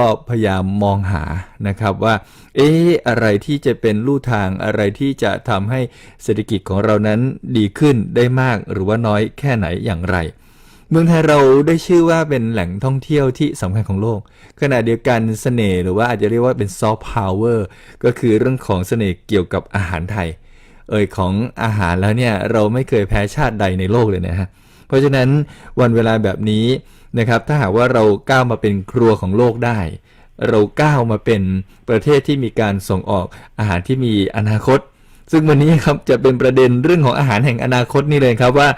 ก็พยายามมองหานะครับว่า เอ๊ะอะไรที่จะเป็นลู่ทางอะไรที่จะทำให้เศรษฐกิจของเรานั้นดีขึ้นได้มากหรือว่าน้อยแค่ไหนอย่างไร เมืองไทยเราได้ชื่อว่าเป็นแหล่งท่องเที่ยวที่สำคัญของโลก ขณะเดียวกันเสน่ห์หรือว่าอาจจะเรียกว่าเป็นซอฟต์พาวเวอร์ก็คือเรื่องของเสน่ห์เกี่ยวกับอาหารไทย เอ่ยของอาหารแล้วเนี่ยเราไม่เคยแพ้ชาติใดในโลกเลยนะฮะเพราะฉะนั้นวันเวลาแบบนี้ นะครับ ถ้าหากว่าเราก้าวมาเป็นครัวของโลกได้ เราก้าวมาเป็นประเทศที่มีการส่งออกอาหารที่มีอนาคต ซึ่งวันนี้ครับจะเป็นประเด็นเรื่องของอาหารแห่งอนาคตนี่เลยครับว่า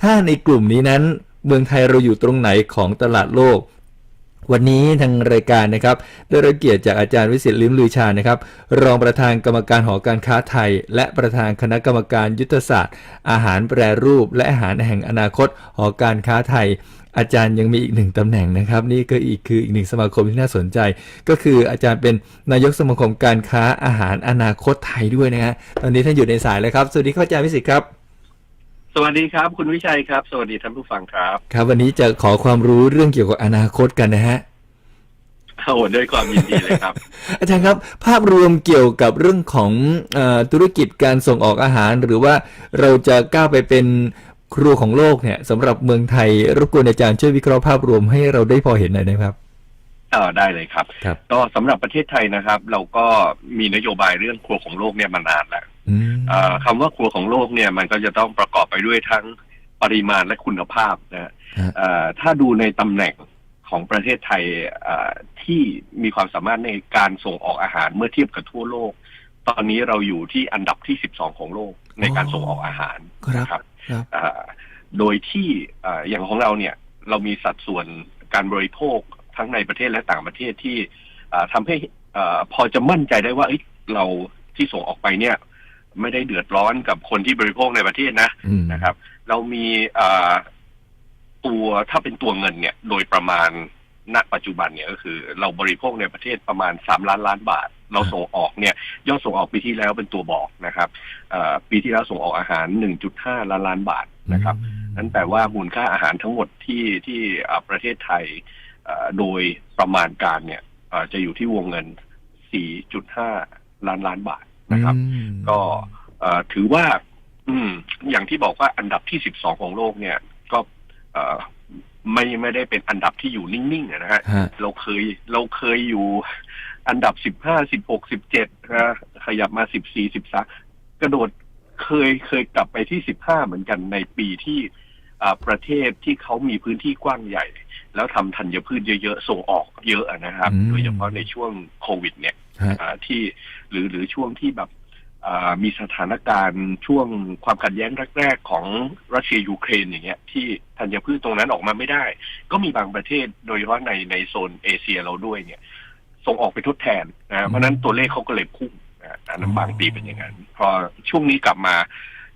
ถ้าในกลุ่มนี้นั้นเมืองไทยเราอยู่ตรงไหนของตลาดโลกวันนี้ทางรายการนะครับได้รับเกียรติจากอาจารย์วิสิตลิ้มลือชานะครับ รองประธานกรรมการหอการค้าไทย และประธานคณะกรรมการยุทธศาสตร์ อาหารแปรรูป และอาหารแห่งอนาคตหอการค้าไทย อาจารย์ยังมีอีกหนึ่งตำแหน่งนะครับ นี่ก็อีกคืออีกหนึ่งสมาคมที่น่าสนใจ ก็คืออาจารย์เป็นนายกสมาคมการค้าอาหารอนาคตไทยด้วยนะฮะตอนนี้ท่านอยู่ในสายแล้วครับสวัสดีครับอาจารย์วิสิตครับ สวัสดีครับ คุณวิชัยครับ สวัสดีท่านผู้ฟังครับ ครับ วันนี้จะขอความรู้เรื่องเกี่ยวกับอนาคตกันนะฮะโอ้โหด้วยความยินดีเลยครับ อาจารย์ครับ ภาพรวมเกี่ยวกับเรื่องของเออธุรกิจการส่งออกอาหาร หรือว่าเราจะก้าวไปเป็น ครัวของโลกเนี่ยสำหรับเมืองไทยรบกวนอาจารย์ช่วยวิเคราะห์ภาพรวมให้เราได้พอเห็นหน่อยนะครับเออได้เลยครับ ครับ ก็สำหรับประเทศไทยนะครับ เราก็มีนโยบายเรื่องครัวของโลกเนี่ยมานานแล้วอืมเอ่อคำว่าครัวของโลกเนี่ยมันก็จะต้องประกอบไปด้วยทั้งปริมาณและคุณภาพนะฮะฮะเอ่อถ้าดูในตำแหน่งของประเทศไทยเอ่อที่มีความสามารถในการส่งออกอาหารเมื่อเทียบกับทั่วโลก ตอนนี้เราอยู่ที่อันดับที่ 12 ของโลกในการส่งออกอาหารครับ นะครับครับเอ่อ โดยที่เอ่ออย่างของเราเนี่ย เรามีสัดส่วนการบริโภคทั้งในประเทศและต่างประเทศที่เอ่อทำให้เอ่อพอจะมั่นใจได้ว่าเอ้ยเราที่ส่งออกไปเนี่ย ไม่ได้เดือดร้อนกับคนที่บริโภคในประเทศนะอืมนะครับ เรามีเอ่อตัวถ้าเป็นตัวเงินเนี่ย โดยประมาณณปัจจุบันเนี่ยก็คือ เราบริโภคในประเทศประมาณสามล้านล้านบาท เราส่งออกเนี่ยยอดส่งออกปีที่แล้วเป็นตัวบอกนะครับเอ่อปีที่แล้วส่งออกอาหาร 1.5 ล้านล้านบาทนะครับนั่นแปลว่ามูลค่าอาหารทั้งหมดที่ที่เอ่อประเทศไทยเอ่อโดยประมาณการเนี่ยเอ่อจะอยู่ที่วงเงิน 4.5 ล้านล้านบาทนะครับอืมก็เอ่อถือว่าอืมอย่างที่บอกว่าอันดับที่ 12 ของโลกเนี่ย ก็เอ่อไม่ไม่ได้เป็นอันดับที่อยู่นิ่งๆอะนะฮะฮะเราเคยเราเคยอยู่ อันดับสิบห้าสิบหกสิบเจ็ดนะขยับมาสิบสี่สิบสามกระโดดเคยเคยกลับไปที่สิบห้าเหมือนกันในปีที่อ่าประเทศที่เขามีพื้นที่กว้างใหญ่ แล้วทำธัญพืชเยอะๆ ส่งออกเยอะอะนะครับอืมโดยเฉพาะในช่วงโควิด เนี่ยฮะอ่าที่หรือหรือช่วงที่แบบอ่ามีสถานการณ์ช่วงความขัดแย้งแรก ๆ ของรัสเซียยูเครนอย่างเงี้ยที่ธัญพืชตรงนั้นออกมาไม่ได้ ก็มีบางประเทศโดยเฉพาะในในโซนเอเชียเราด้วยเนี่ย ส่งออกไปทดแทนนะเพราะฉะนั้นตัวเลขเขาก็เลยพุ่งนะอันนั้นบางปีเป็นอย่างนั้น พอช่วงนี้กลับมา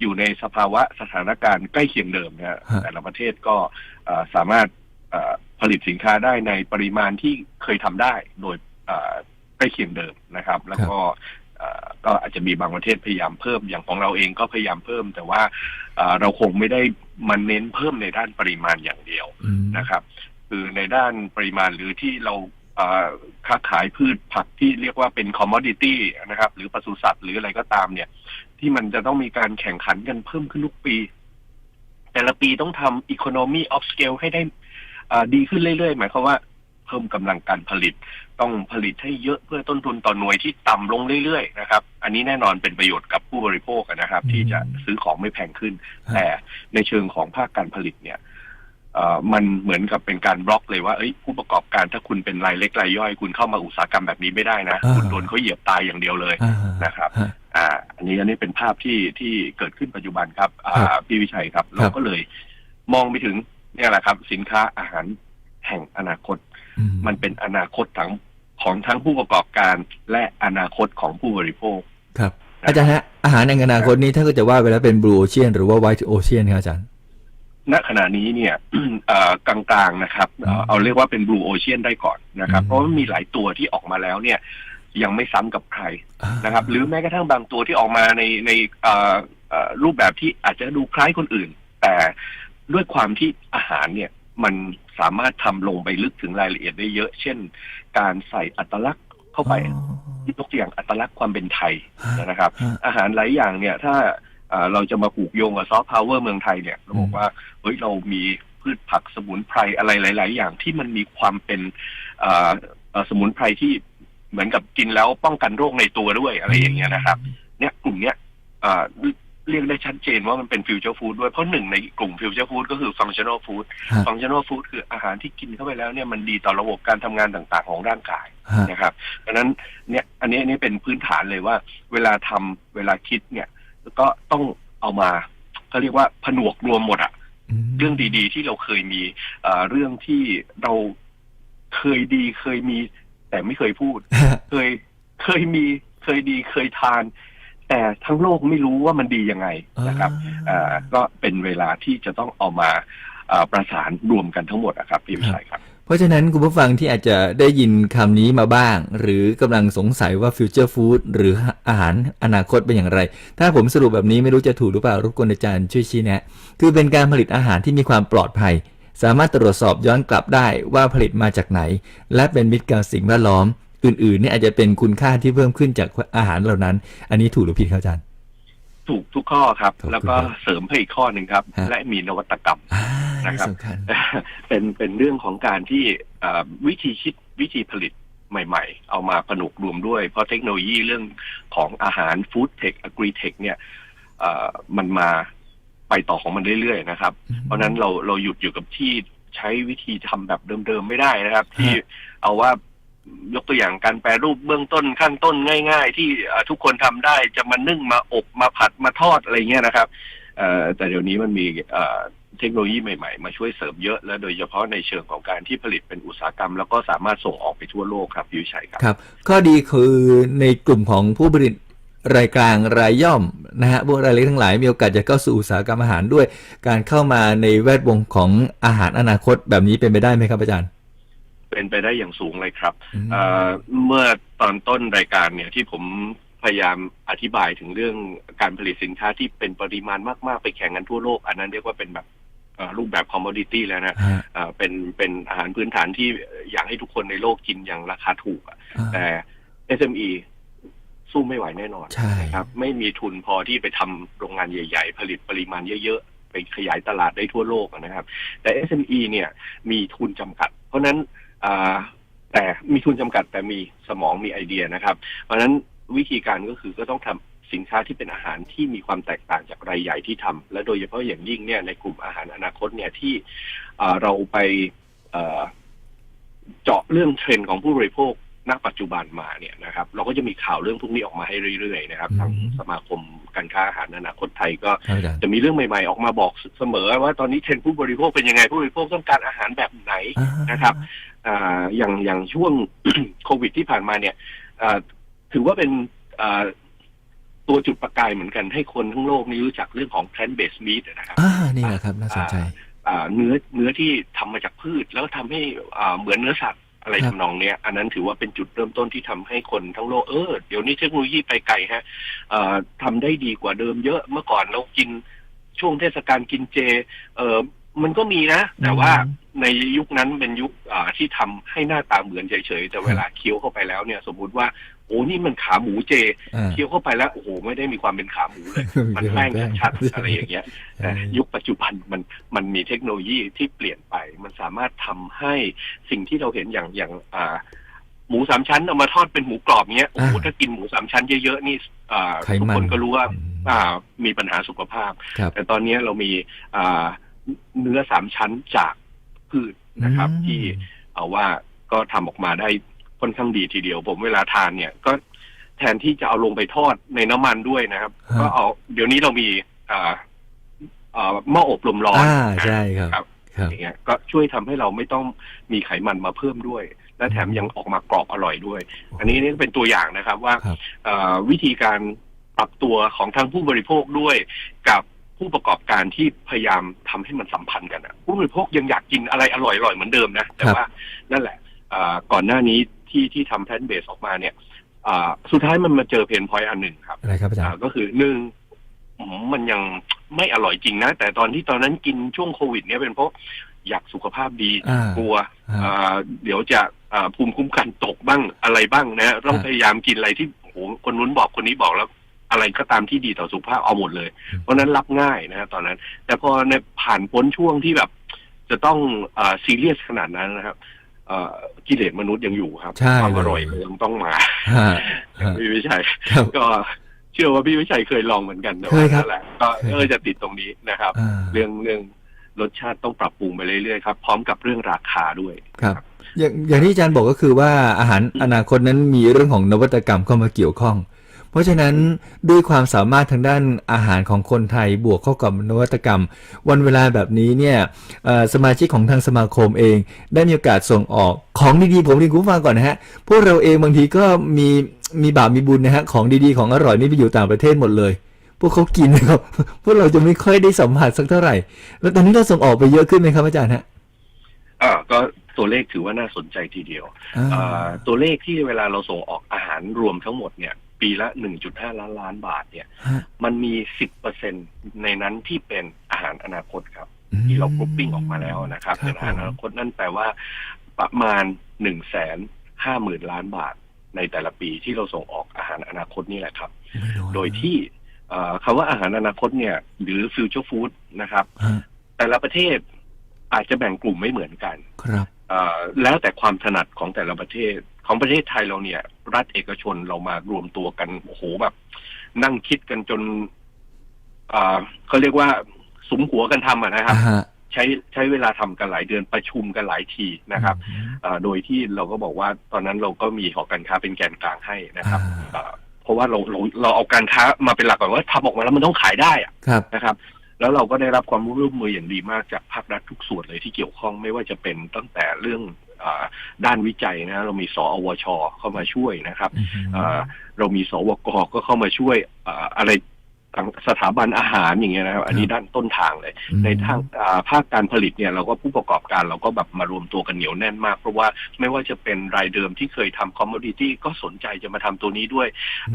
อยู่ในสภาวะสถานการณ์ใกล้เคียงเดิมนะฮะฮะแต่ละประเทศก็เอ่อสามารถเอ่อผลิตสินค้าได้ในปริมาณที่เคยทำได้โดยเอ่อใกล้เคียงเดิมนะครับ แล้วก็เอ่อก็อาจจะมีบางประเทศพยายามเพิ่มอย่างของเราเองก็พยายามเพิ่ม แต่ว่าเอ่อเราคงไม่ได้มันเน้นเพิ่มในด้านปริมาณอย่างเดียวอืมนะครับ คือในด้านปริมาณหรือที่เราเอ่อ ค้าขายพืชผักที่เรียกว่าเป็นคอมมอดิตี้นะครับ หรือปศุสัตว์หรืออะไรก็ตามเนี่ย ที่มันจะต้องมีการแข่งขันกันเพิ่มขึ้นทุกปี แต่ละปีต้องทำ economy of scale ให้ได้ดีขึ้นเรื่อยๆ หมายความว่าเพิ่มกำลังการผลิต ต้องผลิตให้เยอะเพื่อต้นทุนต่อหน่วยที่ต่ำลงเรื่อยๆนะครับ อันนี้แน่นอนเป็นประโยชน์กับผู้บริโภคนะครับ ที่จะซื้อของไม่แพงขึ้น แต่ในเชิงของภาคการผลิตเนี่ย มันเหมือนกับเป็นการบล็อกเลยว่าเอ้ยผู้ประกอบการถ้าคุณเป็นรายเล็กรายย่อย คุณเข้ามาอุตสาหกรรมแบบนี้ไม่ได้นะอ่าคุณโดนเขาเหยียบตายอย่างเดียวเลยอ่านะครับฮะอ่าอันนี้อันนี้เป็นภาพที่ที่เกิดขึ้นปัจจุบันครับอ่ครัาบพี่วิชัยครับ เราก็เลยมองไปถึงเนี่ยแหละครับ สินค้าอาหารแห่งอนาคตอืมันเป็นอนาคตทั้งของทั้งผู้ประกอบการและอนาคตของผู้บริโภคครับ อาจารย์ฮะอาหารในอนาคตนี้ถ้าก็จะว่าไปแล้วเป็นบลูโอเชียนหรือว่าไวท์โอเชียนครับอาจารย์ ณขณะนี้เนี่ยเอ่อกลางๆนะครับเอ่ออืมเอาเรียกว่าเป็นบลูโอเชียนได้ก่อนนะครับอืมเพราะว่ามีหลายตัวที่ออกมาแล้วเนี่ย ยังไม่ซ้ำกับใครอ่านะครับ หรือแม้กระทั่งบางตัวที่ออกมาในในเอ่อเอ่อรูปแบบที่อาจจะดูคล้ายคนอื่น แต่ด้วยความที่อาหารเนี่ยมันสามารถทำลงไปลึกถึงรายละเอียดได้เยอะ เช่น การใส่อัตลักษณ์เข้าไปอ๋อยกตัวอย่างอัตลักษณ์ความเป็นไทยฮะนะครับฮะอาหารหลายอย่างเนี่ยถ้าอ่า เราจะมาผูกโยงกับซอฟต์พาวเวอร์เมืองไทยเนี่ยเราบอกว่าเฮ้ยเรามีพืชผักสมุนไพรอะไรหลาย ๆ อย่างที่มันมีความเป็นอ่าเอ่อสมุนไพรที่เหมือนกับกินแล้วป้องกันโรคในตัวด้วยอะไรอย่างเงี้ยนะครับ เนี่ยกลุ่มเนี้ยอ่าเรียกได้ชัดเจนว่ามันเป็นฟิวเจอร์ฟู้ดด้วยเพราะหนึ่งในกลุ่มฟิวเจอร์ฟู้ดก็คือฟังชั่นอลฟู้ดฮะฟังชั่นอลฟู้ดคืออาหารที่กินเข้าไปแล้วเนี่ยมันดีต่อระบบการทำงานต่างๆ ของร่างกายฮะนะครับดังนั้นเนี่ยอันนี้อันนี้เป็นพื้นฐานเลยว่า เวลาทำเวลาคิดเนี่ย ก็ต้องเอามาเขาเรียกว่าผนวกรวมหมดอะมเรื่องดีๆ ที่เราเคยมีเอ่อเรื่องที่เราเคยดีเคยมี แต่ไม่เคยพูดฮะเคยเคยมีเคยดีเคยทาน แต่ทั้งโลกไม่รู้ว่ามันดียังไงนะครับเอ่อก็เป็นเวลาที่จะต้องเอามาเอ่อประสานรวมกันทั้งหมดนะครับพี่วิชัยครับ เพราะฉะนั้นคุณผู้ฟังที่อาจจะได้ยินคำนี้มาบ้าง หรือกำลังสงสัยว่าฟิวเจอร์ฟู้ดหรืออาหารอนาคตเป็นอย่างไร ถ้าผมสรุปแบบนี้ไม่รู้จะถูกหรือเปล่ารบกวนอาจารย์ช่วยชี้แนะ คือเป็นการผลิตอาหารที่มีความปลอดภัย สามารถตรวจสอบย้อนกลับได้ว่าผลิตมาจากไหน และเป็นมิตรกับสิ่งแวดล้อม อื่นๆนี่อาจจะเป็นคุณค่าที่เพิ่มขึ้นจากอาหารเหล่านั้น อันนี้ถูกหรือผิดครับอาจารย์ ถูกทุกข้อครับ ถูกแล้วก็ทุกข้อเสริมให้อีกข้อหนึ่งครับ ฮะ และมีนวัตกรรม อ่านะครับ สำคัญ เป็นเป็นเรื่องของการที่เอ่อวิธีคิดวิธีผลิตใหม่ ๆ เอามาผนวกรวมด้วย เพราะเทคโนโลยีเรื่องของอาหารฟู้ดเทคอะกรีเทคเนี่ยเอ่อมันมาไปต่อของมันเรื่อยๆนะครับ เพราะฉะนั้นเราเราหยุดอยู่กับที่ใช้วิธีทำแบบเดิมๆไม่ได้นะครับ ที่เอาว่า ยกตัวอย่างการแปรรูปเบื้องต้นขั้นต้นง่าย ๆ ที่ทุกคนทำได้จะมานึ่งมาอบมาผัดมาทอดอะไรเงี้ยนะครับแต่เดี๋ยวนี้มันมีเทคโนโลยีใหม่ๆ มาช่วยเสริมเยอะ และโดยเฉพาะในเชิงของการที่ผลิตเป็นอุตสาหกรรม แล้วก็สามารถส่งออกไปทั่วโลกครับพี่วิชัยครับครับข้อดีคือในกลุ่มของผู้ผลิตรายกลางรายย่อมนะฮะพวกรายเล็กทั้งหลายมีโอกาสจะเข้าสู่อุตสาหกรรมอาหารด้วย การเข้ามาในแวดวงของอาหารอนาคตแบบนี้เป็นไปได้ไหมครับอาจารย์ เป็นไปได้อย่างสูงเลยครับอืมเอ่อเมื่อตอนต้นรายการเนี่ยที่ผมพยายามอธิบายถึงเรื่องการผลิตสินค้าที่เป็นปริมาณมาก ๆ ไปแข่งกันทั่วโลก อันนั้นเรียกว่าเป็นแบบเอ่อรูปแบบคอมม o ดิตี้แล้วนะฮะเอ่อเป็นเป็นอาหารพื้นฐานที่อยากให้ทุกคนในโลกกินอย่างราคาถูกอะอ่าแต่ SME สู้ไม่ไหวแน่นอนใช่นะครับ ไม่มีทุนพอที่ไปทำโรงงานใหญ่ ๆ ผลิตปริมาณเยอะ ๆ ไปขยายตลาดได้ทั่วโลกอะนะครับ แต่ SME เนี่ยมีทุนจำกัด เพราะฉะนั้นอ่า แต่มีทุนจำกัดแต่มีสมองมีไอเดียนะครับ เพราะฉะนั้นวิธีการก็คือก็ต้องทำสินค้าที่เป็นอาหารที่มีความแตกต่างจากรายใหญ่ที่ทำและโดยเฉพาะอย่างยิ่งเนี่ยในกลุ่มอาหารอนาคตเนี่ยที่อ่าเราไปเอ่อเจาะเรื่องเทรนด์ของผู้บริโภคณปัจจุบันมาเนี่ยนะครับ เราก็จะมีข่าวเรื่องพวกนี้ออกมาให้เรื่อยๆนะครับทางสมาคมการค้าอาหารอนาคตไทยก็ครับอาจารย์จะมีเรื่องใหม่ๆออกมาบอกเสมอ ว่าตอนนี้เทรนด์ผู้บริโภคเป็นยังไงผู้บริโภคต้องการอาหารแบบไหนอ่านะครับ อ่าอย่างอย่างช่วงโควิดที่ผ่านมาเนี่ยอ่าถือว่าเป็นอ่าตัวจุดประกายเหมือนกันให้คนทั้งโลกนี้รู้จักเรื่องของ plant based meat นะครับอ่านี่แหละครับน่าสนใจอ่าเนื้อเนื้อที่ทำมาจากพืชแล้วทำให้อ่าเหมือนเนื้อสัตว์อะไรครับทำนองเนี้ย อันนั้นถือว่าเป็นจุดเริ่มต้นที่ทำให้คนทั้งโลกเออเดี๋ยวนี้เทคโนโลยีไปไกลฮะอ่าทำได้ดีกว่าเดิมเยอะเมื่อก่อนเรากินช่วงเทศกาลกินเจ เออ มันก็มีนะ แต่ว่าอืมในยุคนั้นเป็นยุคอ่าที่ทำให้หน้าตาเหมือนเฉยๆ แต่เวลาเคี้ยวเข้าไปแล้วเนี่ย สมมุติว่าโอ้นี่มันขาหมูเจอ่าเคี้ยวเข้าไปแล้วโอ้โหไม่ได้มีความเป็นขาหมูเลย มันแป้งชัดๆอะไรอย่างเงี้ยแต่ยุคปัจจุบันมันมันมีเทคโนโลยีที่เปลี่ยนไป มันสามารถทำให้สิ่งที่เราเห็นอย่างอย่างอ่าหมูสามชั้นเอามาทอดเป็นหมูกรอบเงี้ยโอ้โหอ่าถ้ากินหมูสามชั้นเยอะๆนี่อ่าไขทุกมันคนก็รู้ว่าอืมอ่ามีปัญหาสุขภาพครับแต่ตอนนี้เรามีอ่า เนื้อสามชั้นจากพืชนะครับ อืม ที่เอาว่าก็ทำออกมาได้ค่อนข้างดีทีเดียว ผมเวลาทานเนี่ยก็แทนที่จะเอาลงไปทอดในน้ำมันด้วยนะครับ ฮะ ก็เอาเดี๋ยวนี้เรามีอ่าอ่าหม้ออบลมร้อน อ่าใช่ครับครับ ครับ อย่างเงี้ยก็ช่วยทำให้เราไม่ต้องมีไขมันมาเพิ่มด้วย และแถมยังออกมากรอบอร่อยด้วย อันนี้นี่เป็นตัวอย่างนะครับว่าครับ เอ่อวิธีการปรับตัวของทั้งผู้บริโภคด้วยกับ ผู้ประกอบการที่พยายามทำให้มันสัมพันธ์กันอะผู้บริโภคยังอยากกินอะไรอร่อยๆเหมือนเดิมนะแต่ครับว่านั่นแหละเอ่อก่อนหน้านี้ที่ที่ทำแพลนเบสออกมาเนี่ยอ่าสุดท้ายมันมาเจอเพนพอยต์อันหนึ่งครับอะไรครับอาจารอ่าย์ก็คือหนึ่งอืมมันยังไม่อร่อยจริงนะ แต่ตอนที่ตอนนั้นกินช่วงโควิด เนี่ยเป็นเพราะอยากสุขภาพดีอ่ากลัวอ่าอ่าเดี๋ยวจะอ่าภูมิคุ้มกันตกบ้างอะไรบ้างนะ ต้องอ่าพยายามกินอะไรที่โอ้โหคนนู้นบอกคนนี้บอกแล้ว อะไรก็ตามที่ดีต่อสุขภาพเอาหมดเลย เพราะฉะนั้นรับง่ายนะฮะตอนนั้น แต่พอในผ่านพ้นช่วงที่แบบ จะต้องอ่าซีเรียสขนาดนั้นนะครับอ่ากิเลสมนุษย์ยังอยู่ครับใช่ความเลยอร่อยก็ยังต้องมาฮะฮะพี่วิชัยครับก็เชื่อว่าพี่วิชัยเคยลองเหมือนกันแต่เคว่ายครับนั่นแหละก็เคยเออจะติดตรงนี้นะครับอ่าเรื่องเรื่องรสชาติต้องปรับปรุงไปเรื่อยๆครับ พร้อมกับเรื่องราคาด้วยครับ อย่างอย่างที่อาจารย์บอกก็คือว่าอาหารอนาคตนั้นมีเรื่องของนวัตกรรมเข้ามาเกี่ยวข้อง เพราะฉะนั้นด้วยความสามารถทางด้านอาหารของคนไทยบวกเข้ากับนวัตกรรม วันเวลาแบบนี้เนี่ยเอ่อสมาชิกของทางสมาคมเอง ได้มีโอกาสส่งออกของดีๆผมเรียนคุณผู้ฟังก่อนนะฮะพวกเราเองบางทีก็มีมีบาปมีบุญนะฮะของดีๆของอร่อยนี่ไปอยู่ต่างประเทศหมดเลย พวกเขากินนะครับพวกเราจะไม่ค่อยได้สัมผัสสักเท่าไหร่ แล้วตอนนี้เราส่งออกไปเยอะขึ้นไหมครับอาจารย์ฮะอ่าก็ตัวเลขถือว่าน่าสนใจทีเดียวอ่าอ่าตัวเลขที่เวลาเราส่งออกอาหารรวมทั้งหมดเนี่ย ปีละ 1.5 ล้านล้านบาทเนี่ย ฮะ มันมี 10%ในนั้นที่เป็นอาหารอนาคตครับ ที่เรากรุ๊ปปิ้งออกมาแล้วนะครับครับเป็นอาหารอนาคตนั่นแปลว่าประมาณหนึ่งแสนห้าหมื่นล้านบาท ในแต่ละปีที่เราส่งออกอาหารอนาคตนี่แหละครับ ไม่น้อโดยที่เอ่อคำว่าอาหารอนาคตเนี่ย หรือฟิวเจอร์ฟู้ดนะครับ ฮะแต่ละประเทศอาจจะแบ่งกลุ่มไม่เหมือนกัน ครับ เอ่อแล้วแต่ความถนัดของแต่ละประเทศ ของประเทศไทยเราเนี่ย รัฐเอกชนเรามารวมตัวกันโอ้โหแบบ นั่งคิดกันจนเอ่อเขาเรียกว่าสุมหัวกันทำอะนะครับอ่าฮะใช้ใช้เวลาทำกันหลายเดือนประชุมกันหลายทีนะครับเอ่อโดยที่เราก็บอกว่าตอนนั้นเราก็มีหอการค้าเป็นแกนกลางให้นะครับอ่าเอ่อเพราะว่าเราเราเราเอาการค้ามาเป็นหลักก่อนว่าทำออกมาแล้วมันต้องขายได้อะครับนะครับ แล้วเราก็ได้รับความร่วมมืออย่างดีมากจากภาครัฐทุกส่วนเลยที่เกี่ยวข้องไม่ว่าจะเป็นตั้งแต่เรื่องอา ด้านวิจัยนะเรามีสอวช เข้ามาช่วยนะครับเอ่อเรามีสวกก็เข้ามาช่วยเอ่ออะไรต่างสถาบันอาหารอย่างเงี้ยนะครับ อันนี้ด้านต้นทางเลย ในทางอ่าภาคการผลิตเนี่ยเราก็ผู้ประกอบการเราก็แบบมารวมตัวกันเหนียวแน่นมาก เพราะว่าไม่ว่าจะเป็นรายเดิมที่เคยทำคอมม o ดิตี้ก็สนใจจะมาทำตัวนี้ด้วย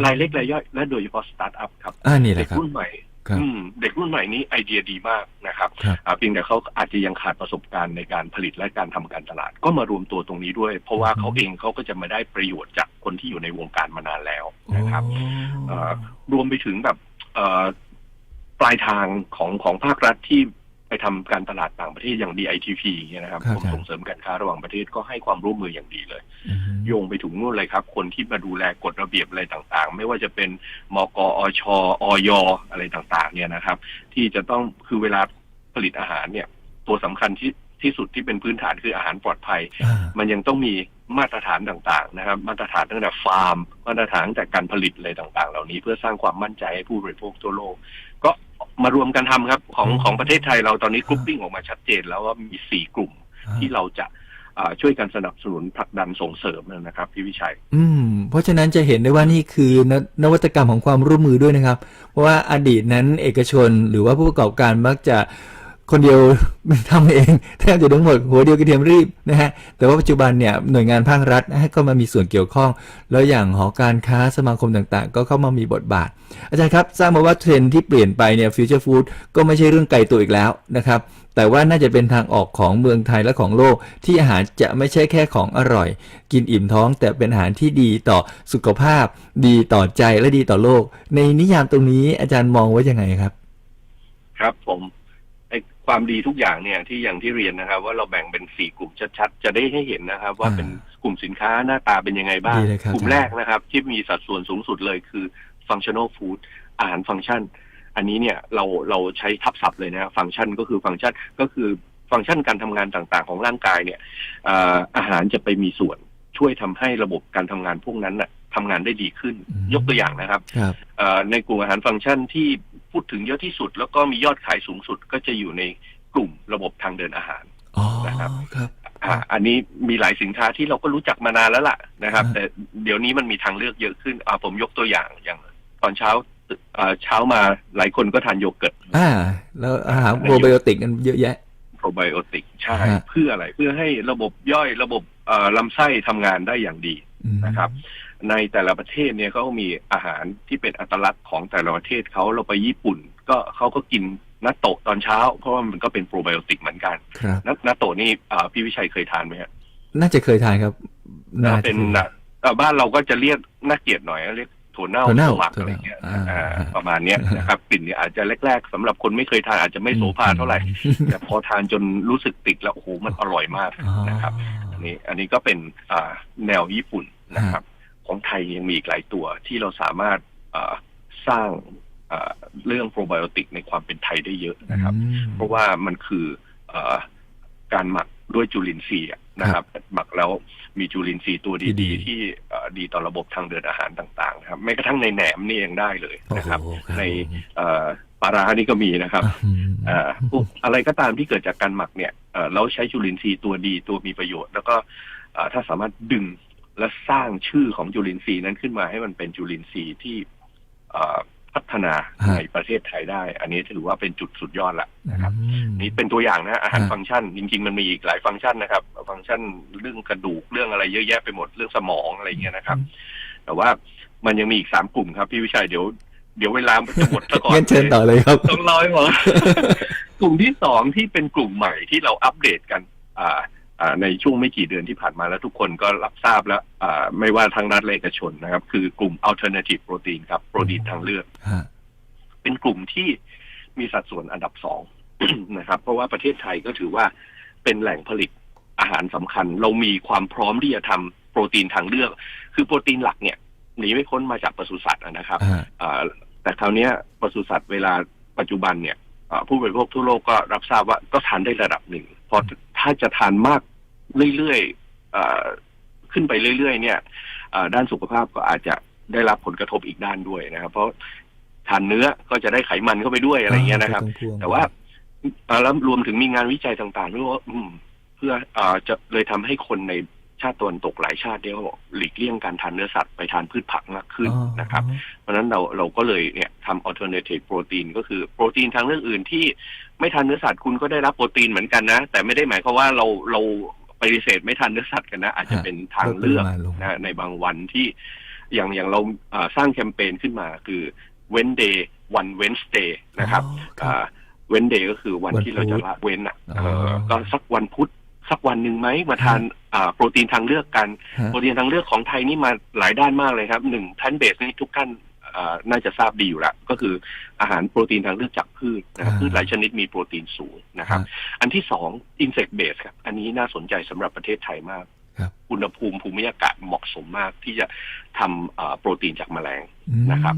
รายเล็กรายย่อยและโดยเฉพาะสตาร์ทอัพครับอ่านี่แหเด็ละกครับรุ่นใหม่ครับอืม เด็กรุ่นใหม่นี้ไอเดียดีมากนะครับครับอ่าเพียงแต่เขาอาจจะยังขาดประสบการณ์ในการผลิตและการทำการตลาด ก็มารวมตัวตรงนี้ด้วย เพราะว่าเขาเองเขาก็จะมาได้ประโยชน์จากคนที่อยู่ในวงการมานานแล้วนะครับเอ่อรวมไปถึงแบบเอ่อปลายทางของของภาครัฐที่ ไปทำการตลาดต่างประเทศอย่าง DITP เนี่ยนะครับครับกรมส่งเสริมการค้าระหว่างประเทศก็ให้ความร่วมมืออย่างดีเลยอืมโยงไปถึงนู่นเลยครับ คนที่มาดูแลกฎระเบียบอะไรต่างๆ ไม่ว่าจะเป็นมกอชออยอะไรต่างๆ เนี่ยนะครับ ที่จะต้องคือเวลาผลิตอาหารเนี่ย ตัวสำคัญที่ที่สุดที่เป็นพื้นฐานคืออาหารปลอดภัยอ่ามันยังต้องมีมาตรฐานต่างๆ นะครับ มาตรฐานตั้งแต่ฟาร์ม มาตรฐานตั้งแต่การผลิตอะไรต่างๆ เหล่านี้เพื่อสร้างความมั่นใจให้ผู้บริโภคทั่วโลกก็ มารวมกันทำครับ ของของประเทศไทยเราตอนนี้กรุ๊ปปิ้งออกมาชัดเจน แล้วว่ามีสี่กลุ่มที่เราจะอ่าช่วยกันสนับสนุนผลักดันส่งเสริมนะครับพี่วิชัย อืม เพราะฉะนั้นจะเห็นได้ว่านี่คือนนวัตกรรมของความร่วมมือด้วยนะครับ เพราะว่าอดีตนั้นเอกชนหรือว่าผู้ประกอบการมักจะ คนเดียวทำเองแทบจะทั้งหมดหัวเดียวกระเทียมรีบนะฮะแต่ว่าปัจจุบันเนี่ยหน่วยงานภาครัฐก็มามีส่วนเกี่ยวข้อง แล้วอย่างหอการค้าสมาคมต่างๆ ก็เข้ามามีบทบาท อาจารย์ครับทราบมาว่าเทรนที่เปลี่ยนไปเนี่ยฟิวเจอร์ฟู้ดก็ไม่ใช่เรื่องไกลตัวอีกแล้วนะครับแต่ว่าน่าจะเป็นทางออกของเมืองไทยและของโลก ที่อาหารจะไม่ใช่แค่ของอร่อย กินอิ่มท้อง แต่เป็นอาหารที่ดีต่อสุขภาพ ดีต่อใจและดีต่อโลก ในนิยามตรงนี้อาจารย์มองว่ายังไงครับ ครับผม ความดีทุกอย่างเนี่ยที่อย่างที่เรียนนะครับ ว่าเราแบ่งเป็นสี่กลุ่มชัดๆ จะได้ให้เห็นนะครับ ว่าอ่าเป็นกลุ่มสินค้าหน้าตาเป็นยังไงบ้าง ดีเลยครับกลุ่มแรกนะครับ ที่มีสัดส่วนสูงสุดเลยคือ functional food อาหารฟังก์ชัน อันนี้เนี่ยเราเราใช้ทับศัพท์เลยนะฟังก์ชันก็คือฟังก์ชันก็คือฟังก์ชันการทำงานต่างๆ ของร่างกายเนี่ยอ่าอาหารจะไปมีส่วนช่วยทำให้ระบบการทำงานพวกนั้นน่ะทำงานได้ดีขึ้น อืม ยกตัวอย่างนะครับ ครับ เอ่อในกลุ่มอาหารฟังก์ชันที่ พูดถึงเยอะที่สุด แล้วก็มียอดขายสูงสุดก็จะอยู่ในกลุ่มระบบทางเดินอาหารอ๋อนะครับครับอ่าอันนี้มีหลายสินค้าที่เราก็รู้จักมานานแล้วล่ะนะครับอ่าแต่เดี๋ยวนี้มันมีทางเลือกเยอะขึ้นอ่าผมยกตัวอย่างอย่างตอนเช้าอ่าเช้ามาหลายคนก็ทานโยเกิร์ตอ่า แล้วอาหารโปรไบโอติกกันเยอะแยะโปรไบโอติกใช่ฮะเพื่ออะไรเพื่อให้ระบบย่อยระบบเอ่อลำไส้ทำงานได้อย่างดีอืมนะครับ ในแต่ละประเทศเนี่ยเขาก็มีอาหารที่เป็นอัตลักษณ์ของแต่ละประเทศเขาเราไปญี่ปุ่น ก็เขาก็กินนัตโตะตอนเช้า เพราะว่ามันก็เป็นโปรไบโอติกเหมือนกันครับนัตนัตโตะนี่อ่าพี่วิชัยเคยทานไหมฮะน่าจะเคยทานครับน่าจะเป็นคยอะเอ่อบ้านเราก็จะเรียกน่าเกลียดหน่อยเรียกถั่วเน่าถั่วเน่าถั่วหมักถั่วอะไรเน่าเงี้ยอ่าอ่าประมาณเนี้ยนะครับกลิ่นเนี่ยอาจจะแรก ๆสำหรับคนไม่เคยทานอาจจะไม่โสภาเท่าไหร่แต่พอทานจนรู้สึกติดแล้วโอ้โหมันอร่อยมากอ๋อนะครับ อันนี้อันนี้ก็เป็นอ่าแนวญี่ปุ่นนะครับ ของไทยยังมีอีกหลายตัวที่เราสามารถอ่าสร้างอ่าเรื่องโปรไบโอติกในความเป็นไทยได้เยอะนะครับอืมเพราะว่ามันคือเออการหมักด้วยจุลินทรีย์อะนะครับ หมักแล้วมีจุลินทรีย์ตัวที่ดีดีๆ ที่เอ่อดีต่อระบบทางเดินอาหารต่างๆนะครับแม้กระทั่งในแหนมนี่ยังได้เลยโอ้นะครับโหครับในเอ่อปลาร้านี่ก็มีนะครับอืมเอ่อพวกอะไรก็ตามที่เกิดจากการหมักเนี่ยเอ่อเราใช้จุลินทรีย์ตัวดีตัวมีประโยชน์ แล้วก็เอ่อถ้าสามารถดึง และสร้างชื่อของจุลินทรีย์นั้นขึ้นมาให้มันเป็นจุลินทรีย์ที่เอ่อพัฒนาในประเทศไทยได้ อันนี้ถือว่าเป็นจุดสุดยอดละนะครับอืมนี่เป็นตัวอย่างนะอาหารฮะฟังก์ชัน จริง ๆ มันมีอีกหลายฟังก์ชันนะครับ ฟังก์ชันเรื่องกระดูกเรื่องอะไรเยอะแยะไปหมดเรื่องสมองอะไรอย่างเงี้ยนะครับ แต่ว่ามันยังมีอีกสามกลุ่มครับ พี่วิชัยเดี๋ยวเดี๋ยวเวลามันจะหมดซะก่อนงั้นเชิญต่อเลยครับต้องเล่าให้หมดกลุ่มที่สองที่เป็นกลุ่มใหม่ที่เราอัปเดตกัน อ่าอ่า ในช่วงไม่กี่เดือนที่ผ่านมาแล้วทุกคนก็รับทราบแล้วอ่าไม่ว่าทางรัฐและเอกชนนะครับ คือกลุ่ม alternative protein ครับโปรตีนทางเลือกฮะเป็นกลุ่มที่มีสัดส่วนอันดับสองนะครับ เพราะว่าประเทศไทยก็ถือว่าเป็นแหล่งผลิตอาหารสำคัญ เรามีความพร้อมที่จะทำโปรตีนทางเลือก คือโปรตีนหลักเนี่ยหนีไม่พ้นมาจากปศุสัตว์อะนะครับฮะอ่าแต่คราวเนี้ยปศุสัตว์เวลาปัจจุบันเนี่ยอ่าผู้บริโภคทั่วโลกก็รับทราบว่าก็ทานได้ระดับหนึ่ง พอถ้าจะทานมากเรื่อยๆอ่าขึ้นไปเรื่อยๆ เนี่ยอ่าด้านสุขภาพก็อาจจะได้รับผลกระทบอีกด้านด้วยนะครับ เพราะทานเนื้อก็จะได้ไขมันเข้าไปด้วยอะไรเงี้ยนะครับต้องพ่งแต่ว่าอ่าแล้วรวมถึงมีงานวิจัยต่างๆด้วยว่าอืมเพื่ออาจะเลยทำให้คนใน ชาติตะวันตกหลายชาติเนี่ยเขาบอกหลีกเลี่ยงการทานเนื้อสัตว์ไปทานพืชผักมากขึ้นอ๋อนะครับ เพราะฉะนั้นเราเราก็เลยเนี่ยทำ alternative protein ก็คือโปรตีนทางเรื่องอื่นที่ไม่ทานเนื้อสัตว์คุณก็ได้รับโปรตีนเหมือนกันนะ แต่ไม่ได้หมายความว่าเราเราปฏิเสธไม่ทานเนื้อสัตว์กันนะ อาจจะเป็นทางเลือกลดปริมาณลงนะในบางวันที่อย่างอย่างเราอ่าสร้างแคมเปญขึ้นมาคือ Wen Day One Wednesday นะครับอ๋อครับอ่าเว้นเดย์ก็คือวันวันที่เราจะพุธละเว้นอะอ๋อเออก็สักวันพุธ สักวันหนึ่งไหมมาทานอ่าโปรตีนทางเลือกกันฮะโปรตีนทางเลือกของไทยนี่มาหลายด้านมากเลยครับหนึ่งแพนเบสนี่ทุกท่านอ่าน่าจะทราบดีอยู่แล้วก็คืออาหารโปรตีนทางเลือกจากพืชนะครับอ่าพืชหลายชนิดมีโปรตีนสูงนะครับ อันที่สองอินเสกเบสครับ อันนี้น่าสนใจสำหรับประเทศไทยมากครับอุณหภูมิภูมิอากาศเหมาะสมมากที่จะทำอ่าโปรตีนจากแมลงอืมนะครับ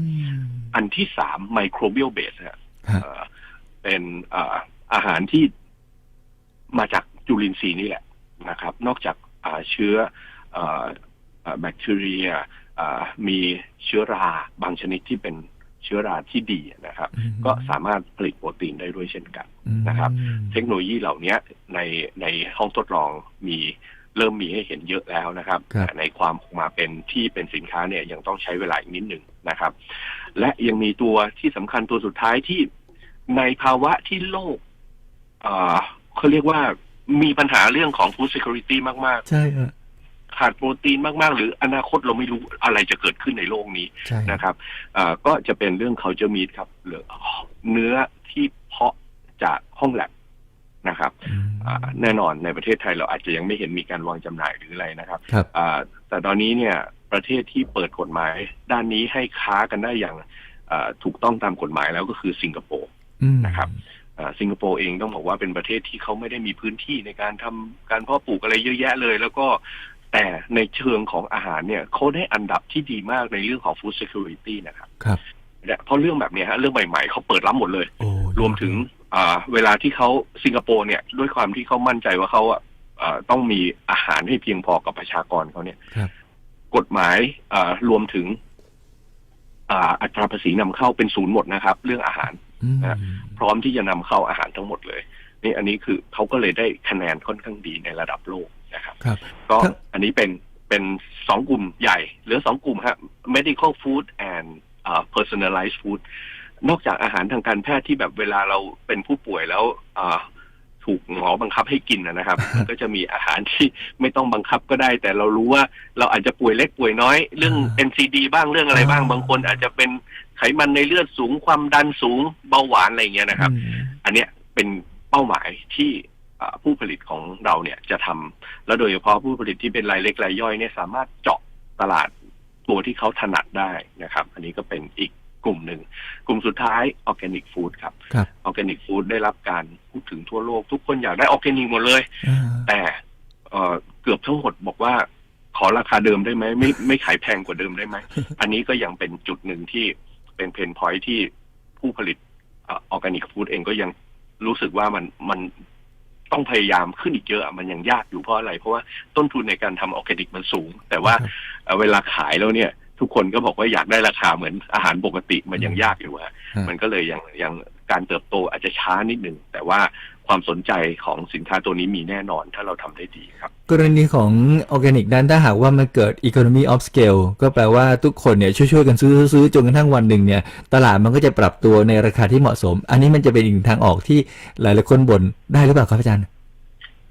อันที่สามไมโครเบียลเบสฮะฮะเอ่อเป็นเอ่ออาหารที่มาจาก จุลินทรีย์นี่แหละนะครับ นอกจากอ่าเชื้อเอ่อเอ่อแบคทีเรียอ่ามีเชื้อราบางชนิดที่เป็นเชื้อราที่ดีนะครับอืมก็สามารถผลิตโปรตีนได้ด้วยเช่นกันอืมนะครับ เทคโนโลยีเหล่านี้ในในห้องทดลองมีเริ่มมีให้เห็นเยอะแล้วนะครับครับแต่ในความออกมาเป็นที่เป็นสินค้าเนี่ยยังต้องใช้เวลาอีกนิดหนึ่งนะครับ และยังมีตัวที่สำคัญตัวสุดท้ายที่ในภาวะที่โลกเอ่อเขาเรียกว่า มีปัญหาเรื่องของ food security มากใช่ฮะๆขาดโปรตีนมาก ๆ หรืออนาคตเราไม่รู้อะไรจะเกิดขึ้นในโลกนี้ใช่ นะครับเอ่อก็จะเป็นเรื่อง culture meat ครับหรือเนื้อที่เพาะจากห้องแลบนะครับอืมอ่าแน่นอนในประเทศไทยเราอาจจะยังไม่เห็นมีการวางจำหน่ายหรืออะไรนะครับครับ อ่าแต่ตอนนี้เนี่ยประเทศที่เปิดกฎหมาย ด้านนี้ให้ค้ากันได้อย่างอ่าถูกต้องตามกฎหมายแล้วก็คือสิงคโปร์ อืมนะครับอ่า สิงคโปร์เองต้องบอกว่าเป็นประเทศที่เขาไม่ได้มีพื้นที่ในการทำการเพาะปลูกอะไรเยอะแยะเลย แล้วก็แต่ในเชิงของอาหารเนี่ยเขาได้อันดับที่ดีมากในเรื่องของ food security นะครับครับและเพราะเรื่องแบบเนี้ยฮะเรื่องใหม่ๆเขาเปิดรับหมดเลยโอ้รวมถึงอ่าเวลาที่เขาสิงคโปร์เนี่ยด้วยความที่เขามั่นใจว่าเขาอะอ่าต้องมีอาหารให้เพียงพอกับประชากรเขาเนี่ยครับกฎหมายอ่ารวมถึงอ่าอัตราภาษีนำเข้าเป็นศูนย์หมดนะครับ เรื่องอาหารอืม นะพร้อมที่จะนำเข้าอาหารทั้งหมดเลย นี่อันนี้คือเขาก็เลยได้คะแนนค่อนข้างดีในระดับโลกนะครับครับก็ทั้งอันนี้เป็นเป็นสองกลุ่มใหญ่เหลือสองกลุ่มฮะ medical food and อ่า personalized food นอกจากอาหารทางการแพทย์ที่แบบเวลาเราเป็นผู้ป่วยแล้วอ่าถูกหมอบังคับให้กินนะนะครับมันก็จะมีอาหารที่ไม่ต้องบังคับก็ได้ แต่เรารู้ว่าเราอาจจะป่วยเล็กป่วยน้อย เรื่อง NCD บ้างเรื่องอะไรบ้าง บางคนอาจจะเป็น ไขมันในเลือดสูงความดันสูงเบาหวานอะไรเงี้ยนะครับอืมอันเนี้ยเป็นเป้าหมายที่อ่าผู้ผลิตของเราเนี่ยจะทำแล้วโดยเฉพาะผู้ผลิตที่เป็นรายเล็กรายย่อยเนี่ยสามารถเจาะตลาดตัวที่เขาถนัดได้นะครับ อันนี้ก็เป็นอีกกลุ่มหนึ่ง กลุ่มสุดท้ายออร์แกนิกฟู้ดครับครับออร์แกนิกฟู้ดได้รับการพูดถึงทั่วโลก ทุกคนอยากได้ออร์แกนิกหมดเลยอ่าแต่เอ่อเกือบทั้งหมดบอกว่าขอราคาเดิมได้ไหมไม่ไม่ขายแพงกว่าเดิมได้ไหม อันนี้ก็ยังเป็นจุดหนึ่งที่ เป็นเพนพอยที่ผู้ผลิตออร์แกนิกฟู้ดเองก็ยังรู้สึกว่ามันมันต้องพยายามขึ้นอีกเยอะอะมันยังยากอยู่เพราะอะไร เพราะว่าต้นทุนในการทำออร์แกนิกมันสูง แต่ว่าครับเอ่อเวลาขายแล้วเนี่ย ทุกคนก็บอกว่าอยากได้ราคาเหมือนอาหารปกติมันยังยากอยู่อะฮะมันก็เลยยังยังการเติบโตอาจจะช้านิดหนึ่งแต่ว่าความสนใจของสินค้าตัวนี้มีแน่นอนถ้าเราทำได้ดีครับ กรณีของออร์แกนิกนั้นถ้าหากว่ามันเกิด economy of scale ก็แปลว่าทุกคนเนี่ยช่วยๆกันซื้อซื้อจนกระทั่งวันหนึ่งเนี่ยตลาดมันก็จะปรับตัวในราคาที่เหมาะสม อันนี้มันจะเป็นอีกหนึ่งทางออกที่หลายๆคนบ่นได้หรือเปล่าครับอาจารย์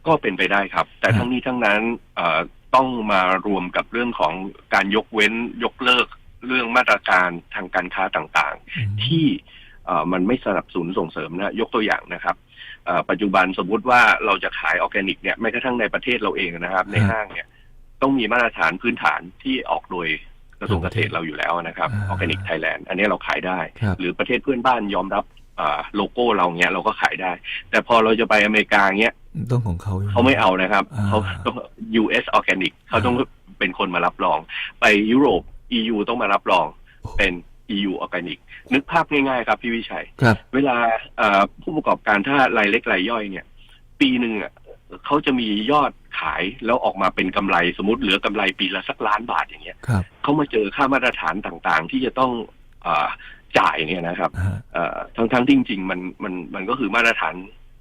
ก็เป็นไปได้ครับ แต่ครับทั้งนี้ทั้งนั้นเอ่อต้องมารวมกับเรื่องของการยกเว้นยกเลิกเรื่องมาตรการทางการค้าต่างๆ ที่เอ่อมันไม่สนับสนุนส่งเสริมนะยกตัวอย่างนะครับเอ่อ ปัจจุบันสมมุติว่าเราจะขายออร์แกนิกเนี่ยแม้กระทั่งในประเทศเราเองนะครับ ในฮะห้างเนี่ยต้องมีมาตรฐานพื้นฐานที่ออกโดยกระทรวงเกษตรเราอยู่แล้วนะครับออ่าอร์แกนิกไทยแลนด์อันนี้เราขายได้ครับหรือประเทศเพื่อนบ้านยอมรับอ่าโลโก้เราเนี้ยเราก็ขายได้ แต่พอเราจะไปอเมริกาเนี้ยต้องของเขาอยู่เขาไม่เอานะครับอ่าเขาต้อง US Organic เขาต้องเป็นคนมารับรอง ไปยุโรป EU ต้องมารับรองเป็น EU Organic นึกภาพง่ายๆครับพี่วิชัย ครับ เวลาเอ่อผู้ประกอบการถ้ารายเล็กรายย่อยเนี่ย ปีหนึ่งอะเขาจะมียอดขายแล้วออกมาเป็นกำไรสมมติเหลือกำไรปีละสักล้านบาทอย่างเงี้ยครับเขามาเจอค่ามาตรฐานต่างๆ ที่จะต้องอาจ่ายเนี่ยนะครับฮะเอ่อทั้งทั้งๆที่จริงๆมันมันมันก็คือมาตรฐาน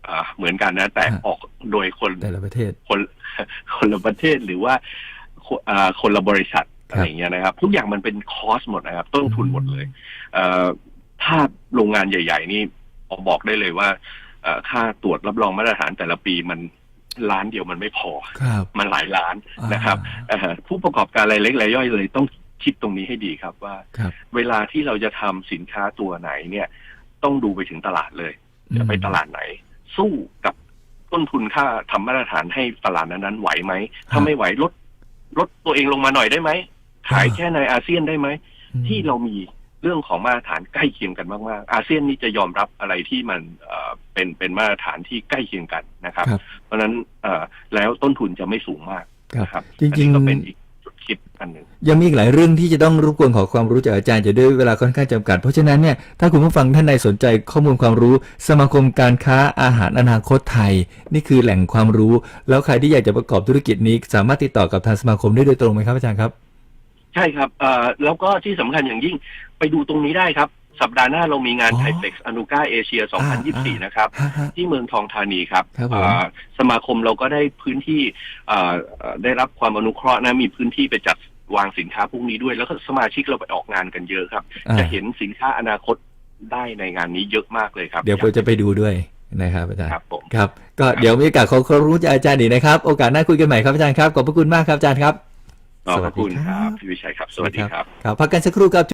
อ่าเหมือนกันนะ แต่ฮะ ออกโดยคนแต่ละประเทศ คน คนละประเทศหรือว่าคนอ่าคนละบริษัทครับ อะไรอย่างเงี้ยนะครับ ทุกอย่างมันเป็นคอสหมดนะครับ ต้นทุนหมดเลยเอ่อถ้าโรงงานใหญ่ ๆ นี่ผมบอกได้เลยว่าเอ่อค่าตรวจรับรองมาตรฐานแต่ละปีมันล้านเดียวมันไม่พอครับมันหลายล้านอ่านะครับเอ่อผู้ประกอบการรายเล็กรายย่อยเลยต้องคิดตรงนี้ให้ดีครับว่าครับเวลาที่เราจะทำสินค้าตัวไหนเนี่ย ต้องดูไปถึงตลาดเลย จะไปตลาดไหน สู้กับต้นทุนค่าทำมาตรฐานให้ตลาดนั้นๆไหวไหมถ้าไม่ไหวลดลดตัวเองลงมาหน่อยได้ไหม ขายแค่ในอาเซียนได้ไหมอืมที่เรามีเรื่องของมาตรฐานใกล้เคียงกันมากๆ อาเซียนนี่จะยอมรับอะไรที่มันเอ่อเป็นเป็นมาตรฐานที่ใกล้เคียงกันนะครับครับเพราะฉะนั้นเอ่อแล้วต้นทุนจะไม่สูงมากครับนะครับจริงๆอันนี้ก็เป็นอีกจุดคิดอันหนึ่งยังมีอีกหลายเรื่องที่จะต้องรบกวนขอความรู้จากอาจารย์จะด้วยเวลาค่อนข้างจำกัด เพราะฉะนั้นเนี่ยถ้าคุณผู้ฟังท่านใดสนใจข้อมูลความรู้ สมาคมการค้าอาหารอนาคตไทย นี่คือแหล่งความรู้ แล้วใครที่อยากจะประกอบธุรกิจนี้ สามารถติดต่อกับทางสมาคมได้โดยตรงไหมครับอาจารย์ครับ ใช่ครับเอ่อแล้วก็ที่สำคัญอย่างยิ่งไปดูตรงนี้ได้ครับ สัปดาห์หน้าเรามีงานอ๋อไทเฟ็กซ์อนุกาเอเชีย 2024 นะครับ ฮะฮะ ที่เมืองทองธานีครับครับผม เอ่อสมาคมเราก็ได้พื้นที่เอ่อเอ่อได้รับความอนุเคราะห์นะมีพื้นที่ไปจัดวางสินค้าพวกนี้ด้วย แล้วก็สมาชิกเราไปออกงานกันเยอะครับ อ่าจะเห็นสินค้าอนาคตได้ในงานนี้เยอะมากเลยครับเดี๋ยวผมจะไปดูด้วยนะครับอาจารย์ครับผม ครับ ก็เดี๋ยวมีโอกาสขอความรู้จากอาจารย์อีกนะครับ โอกาสหน้าคุยกันใหม่ครับอาจารย์ครับขอบพระคุณมากครับอาจารย์ครับ ขอบพระคุณสวัสดีคครัรับบพี่วิชัยครับ สวัสดีครับ ครับพักกันสักครู่ครับ